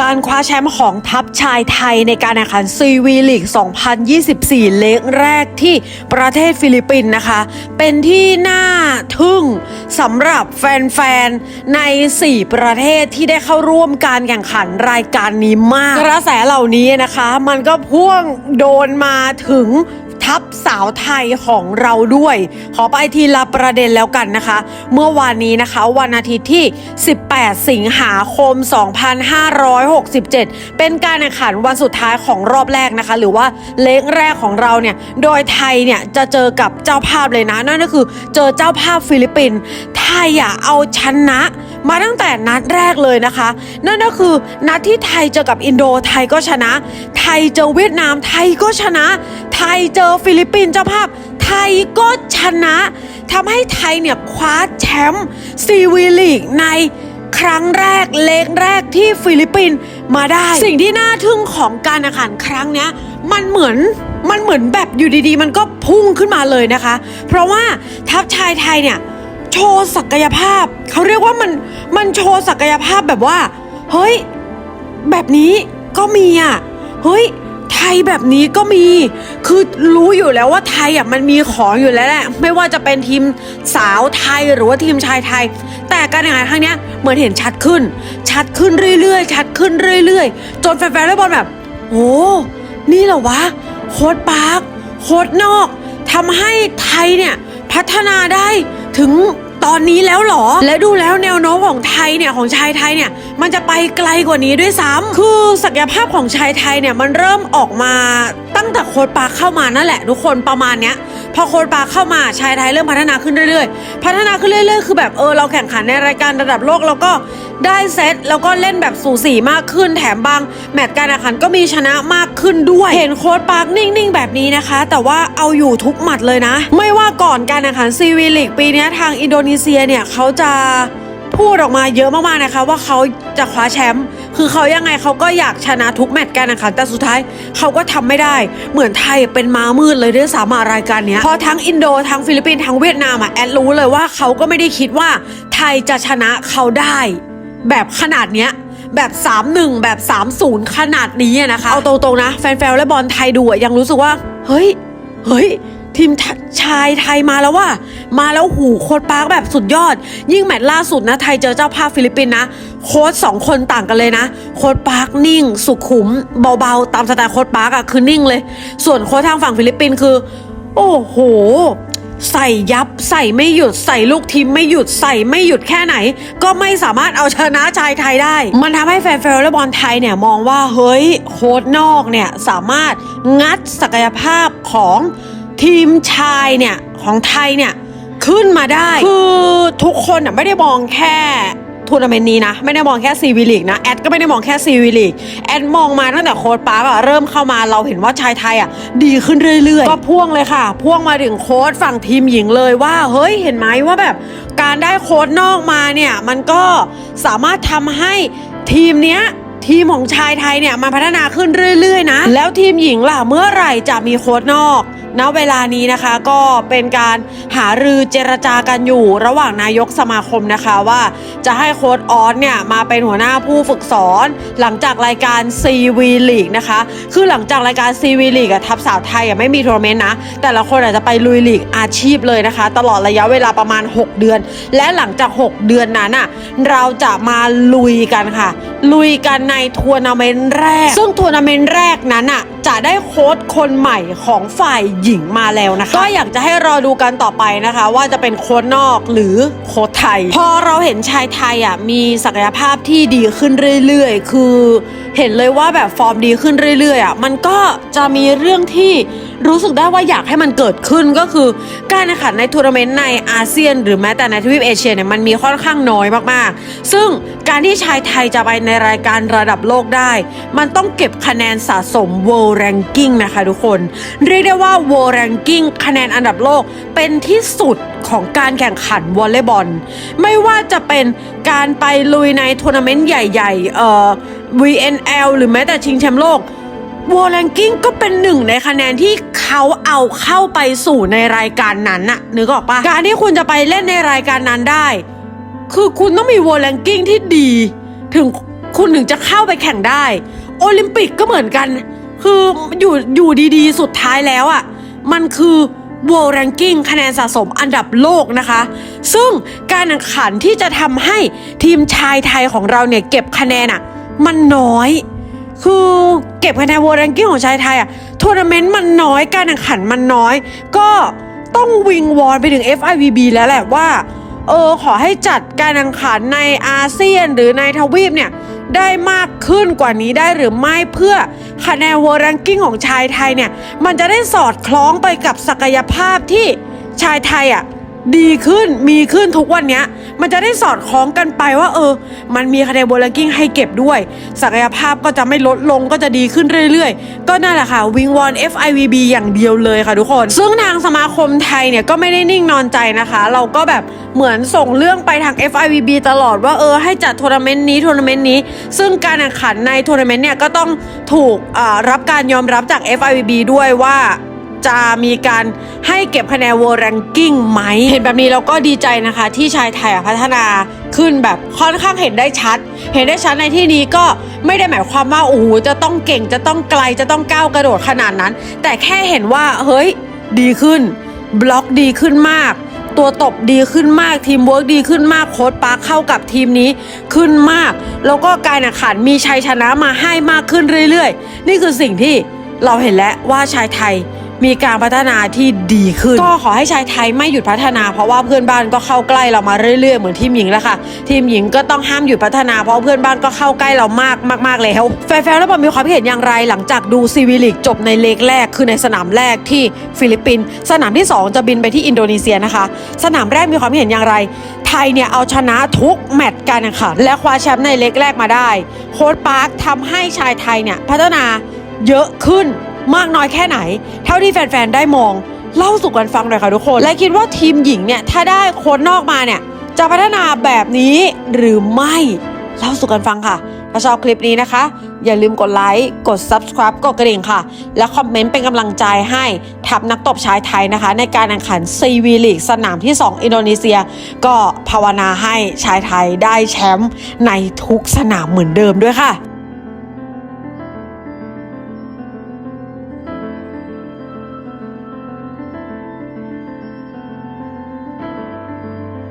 การคว้าแชมป์ของทัพชายไทยในการแข่งขันซีวีลีก 2024 เล็กแรกที่ประเทศฟิลิปปินส์นะคะ เป็นที่น่าทึ่งสำหรับแฟนๆ ใน 4 ประเทศที่ได้เข้าร่วมการแข่งขันรายการนี้มาก กระแสเหล่านี้นะคะ มันก็พ่วงโดนมาถึง ทัพสาวไทยของเราด้วย ขอไปทีละประเด็นแล้วกันนะคะ เมื่อวานนี้นะคะ วันอาทิตย์ที่ 18 สิงหาคม 2567 เป็นการแข่งขันวันสุดท้ายของรอบแรกนะคะ หรือว่าเล็กแรกของเราเนี่ย โดยไทยเนี่ยจะเจอกับเจ้าภาพเลยนะ นั่นก็คือเจอเจ้าภาพฟิลิปปินส์ไทยอะเอาชนะ มาตั้งแต่นัดแรกเลยนะคะ นั่นก็คือนัดที่ไทยเจอกับอินโดไทยก็ชนะ ไทยเจอเวียดนามไทยก็ชนะ ไทยเจอฟิลิปปินส์เจ้าภาพ ไทยก็ชนะทำให้ไทยเนี่ยคว้าแชมป์ซีวีลีกในครั้งแรกเล็กแรกที่ฟิลิปปินส์มาได้ สิ่งที่น่าทึ่งของการแข่งขันครั้งนี้มันเหมือนมันเหมือนแบบอยู่ดีๆ มันก็พุ่งขึ้นมาเลยนะคะ เพราะว่าทัพชายไทยเนี่ยโชว์ศักยภาพ เขาเรียกว่ามัน มันโชว์ศักยภาพแบบว่า เฮ้ย แบบนี้ก็มีอะ เฮ้ย ไทยแบบนี้ก็มี คือรู้อยู่แล้วว่าไทยอะมันมีของอยู่แล้วแหละ ไม่ว่าจะเป็นทีมสาวไทยหรือว่าทีมชายไทย แต่การแข่งขันครั้งนี้เหมือนเห็นชัดขึ้น ชัดขึ้นเรื่อยๆ ชัดขึ้นเรื่อยๆ จนแฟนๆวอลเลย์บอลแบบ โอ้ นี่เหรอวะ โค้ดปาร์ค โค้ดนอกทำให้ไทยเนี่ยพัฒนาได้ถึง ตอนนี้แล้วเหรอ และดูแล้วแนวโน้มของไทยเนี่ยของชายไทยเนี่ยมันจะไปไกลกว่านี้ด้วยซ้ำคือศักยภาพของชายไทยเนี่ยมันเริ่มออกมา ตั้งแต่โค้ดปาเข้ามานั่นแหละ ทุกคนประมาณเนี้ยพอโค้ดปาเข้ามาชายไทยเริ่มพัฒนาขึ้นเรื่อยๆ พัฒนาขึ้นเรื่อยๆ คือแบบเออเราแข่งขันในรายการระดับโลกแล้วก็ได้เซตแล้วก็เล่นแบบสูสีมากขึ้นแถมบาง แมตช์การแข่งขันก็มีชนะมากขึ้นด้วยเห็นโค้ดปาร์คนิ่งๆ แบบนี้นะคะ แต่ว่าเอาอยู่ทุกหมัดเลยนะ ไม่ว่าก่อนการแข่งขันซีวีลีกปีนี้ทางอินโดนีเซียเนี่ยเขาจะพูดออกมาเยอะมากๆนะคะว่าเขาจะคว้าแชมป์ คือเขายังไงเขาก็อยากชนะทุกแมตช์กันนะคะแต่สุดท้ายเขาก็ทำไม่ได้ เหมือนไทยเป็นม้ามืดเลยด้วยสามารายการนี้เพราะทั้งอินโดทั้งฟิลิปปินส์ทั้งเวียดนามอะแอดรู้เลยว่าเขาก็ไม่ได้คิดว่าไทยจะชนะเขาได้ แบบขนาดเนี้ยแบบ 3-1 แบบ 3-0 ขนาดนี้นะคะ เอาตรงๆนะ แฟนๆและบอลไทยดูยังรู้สึกว่า เฮ้ย เฮ้ย ทีมชายไทยมาแล้วว่า มาแล้วหูโค้ดปาร์คแบบสุดยอด ยิ่งแมตช์ล่าสุดนะไทยเจอเจ้าภาพฟิลิปปินส์นะ โค้ดสองคนต่างกันเลยนะ โค้ดปาร์คนิ่ง สุขุม เบาๆ ตามสไตล์โค้ดปาร์คอะคือนิ่งเลย ส่วนโค้ดทางฝั่งฟิลิปปินส์คือ โอ้โหใส่ยับใส่ไม่หยุดใส่ลูกทีมไม่หยุดใส่ไม่หยุดแค่ไหน ก็ไม่สามารถเอาชนะชายไทยได้ มันทำให้แฟนๆและบอลไทยเนี่ยมองว่าเฮ้ยโค้ดนอกเนี่ยสามารถงัดศักยภาพของทีมชายเนี่ยของไทยเนี่ย ขึ้นมาได้ คือทุกคนอะไม่ได้มองแค่ทัวร์นาเมนต์นี้นะ ไม่ได้มองแค่ซีวีลีกนะ แอดก็ไม่ได้มองแค่ซีวีลีกแอดมองมาตั้งแต่โค้ดปาร์กอะเริ่มเข้ามาเราเห็นว่าชายไทยอะดีขึ้นเรื่อยๆ ก็พ่วงเลยค่ะ พ่วงมาถึงโค้ดฝั่งทีมหญิงเลยว่า เฮ้ยเห็นไหมว่าแบบ การได้โค้ดนอกมาเนี่ย มันก็สามารถทำให้ทีมเนี้ยทีมของชายไทยเนี่ยมันพัฒนาขึ้นเรื่อยๆนะ แล้วทีมหญิงล่ะเมื่อไหร่จะมีโค้ดนอก ณเวลานี้นะคะก็เป็นการหารือเจรจากันอยู่ระหว่างนายกสมาคมนะคะว่าจะให้โค้ดออสเนี่ยมาเป็นหัวหน้าผู้ฝึกสอน หลังจากรายการ CV League นะคะ คือหลังจากรายการ CV League ทัพสาวไทยไม่มีทัวร์นาเมนต์นะ แต่ละคนอาจจะไปลุยลีกอาชีพเลยนะคะ ตลอดระยะเวลาประมาณ 6 เดือน และหลังจาก 6 เดือนนั้นอะเราจะมาลุยกันค่ะ ลุยกันในทัวร์นาเมนต์แรก ซึ่งทัวร์นาเมนต์แรกนั้นอะ จะได้โค้ดคนใหม่ของฝ่ายหญิงมาแล้วนะคะ ก็อยากจะให้รอดูกันต่อไปนะคะ ว่าจะเป็นโค้ดนอกหรือโค้ดไทย พอเราเห็นชายไทยอะมีศักยภาพที่ดีขึ้นเรื่อยๆ คือ เห็นเลยว่าแบบฟอร์มดีขึ้นเรื่อยๆอะมันก็จะมีเรื่องที่ รู้สึกได้ว่าอยากให้มันเกิดขึ้นก็คือการแข่งขันในทัวร์นาเมนต์ในอาเซียน หรือแม้แต่ในทวีปเอเชียเนี่ยมันมีค่อนข้างน้อยมากๆ ซึ่งการที่ชายไทยจะไปในรายการระดับโลกได้ มันต้องเก็บคะแนนสะสม World Ranking นะคะทุกคน เรียกได้ว่า World Ranking คะแนนอันดับโลกเป็นที่สุดของการแข่งขันวอลเลย์บอล ไม่ว่าจะเป็นการไปลุยในทัวร์นาเมนต์ใหญ่ ๆ เอ่อ VNL หรือแม้แต่ชิงแชมป์โลก วอลเลนกิ้งก็เป็นหนึ่งในคะแนนที่เขาเอาเข้าไปสู่ในรายการนั้นน่ะนึกออกปะการที่คุณจะไปเล่นในรายการนั้นได้ คือคุณต้องมีวอลเลนกิ้งที่ดี ถึงคุณถึงจะเข้าไปแข่งได้ โอลิมปิกก็เหมือนกัน คืออยู่อยู่ดีๆ สุดท้ายแล้วอะ่ะมันคือ World Ranking คะแนนสะสมอันดับโลกนะคะ ซึ่งการแข่งขันที่จะทำให้ทีมชายไทยของเราเนี่ยเก็บคะแนนอะ่ะมันน้อย คือเก็บคะแนน World Ranking ของชายไทยอะทัวร์นาเมนต์มันน้อยการแข่งขันมันน้อย ก็ต้องวิงวอนไปถึง FIVB แล้วแหละว่า เออขอให้จัดการแข่งขันในอาเซียนหรือในทวีปเนี่ยได้มากขึ้นกว่านี้ได้หรือไม่เพื่อคะแนน World Ranking ของชายไทยเนี่ย มันจะได้สอดคล้องไปกับศักยภาพที่ชายไทยอะ ดีขึ้นมีขึ้นทุกวันเนี้ย มันจะได้สอดคล้องกันไปว่า เออ มันมีคะแนน World Ranking ให้เก็บด้วย ศักยภาพก็จะไม่ลดลงก็จะดีขึ้นเรื่อยๆ ก็นั่นแหละค่ะ วิงวอน FIVB อย่างเดียวเลยค่ะทุกคน ซึ่งทางสมาคมไทยเนี่ยก็ไม่ได้นิ่งนอนใจนะคะ เราก็แบบเหมือนส่งเรื่องไปทาง FIVB ตลอดว่าเออให้จัดทัวร์นาเมนต์นี้ทัวร์นาเมนต์นี้ ซึ่งการแข่งขันในทัวร์นาเมนต์เนี่ยก็ต้องถูกรับการยอมรับจาก FIVB ด้วยว่า จะมีการให้เก็บคะแนน World Ranking ไหม เห็นแบบนี้เราก็ดีใจนะคะที่ชายไทยพัฒนาขึ้นแบบค่อนข้างเห็นได้ชัด เห็นได้ชัดในที่นี้ก็ไม่ได้หมายความว่าโอ้โหจะต้องเก่งจะต้องไกลจะต้องก้าวกระโดดขนาดนั้น แต่แค่เห็นว่าเฮ้ยดีขึ้น บล็อกดีขึ้นมาก ตัวตบดีขึ้นมากทีมเวิร์กดีขึ้นมากโค้ดปาร์คเข้ากับทีมนี้ขึ้นมาก แล้วก็การแข่งขันมีชัยชนะมาให้มากขึ้นเรื่อย ๆ นี่คือสิ่งที่เราเห็นแล้วว่าชายไทย มีการพัฒนาที่ดีขึ้น ก็ขอให้ชายไทยไม่หยุดพัฒนา เพราะว่าเพื่อนบ้านก็เข้าใกล้เรามาเรื่อยๆเหมือนทีมหญิงแล้วค่ะ ทีมหญิงก็ต้องห้ามหยุดพัฒนาเพราะเพื่อนบ้านก็เข้าใกล้เรามากมากๆแล้วแฟนๆแล้วบอลมีความคิดเห็นอย่างไรหลังจากดูซีวิลิกจบในเลกแรกคือในสนามแรกที่ฟิลิปปินส์สนามที่ 2 จะบินไปที่อินโดนีเซียนะคะ สนามแรกมีความคิดเห็นอย่างไร ไทยเนี่ยเอาชนะทุกแมตช์การแข่งขันและคว้าแชมป์ในเล็กแรกมาได้ โค้ดปาร์คทำให้ชายไทยเนี่ยพัฒนาเยอะขึ้น มากน้อยแค่ไหน เท่าที่แฟนๆ ได้มอง เล่าสู่กันฟังหน่อยค่ะทุกคน และคิดว่าทีมหญิงเนี่ย ถ้าได้โค้ดนอกมาเนี่ย จะพัฒนาแบบนี้หรือไม่ เล่าสู่กันฟังค่ะ ถ้าชอบคลิปนี้นะคะ อย่าลืมกดไลค์ กด subscribe กดกระดิ่งค่ะ และคอมเมนต์เป็นกำลังใจให้ทัพนักตบชายไทยนะคะ ในการแข่งขันซีวีลีกสนามที่ 2 อินโดนีเซีย ก็ภาวนาให้ชายไทยได้แชมป์ในทุกสนามเหมือนเดิมด้วยค่ะ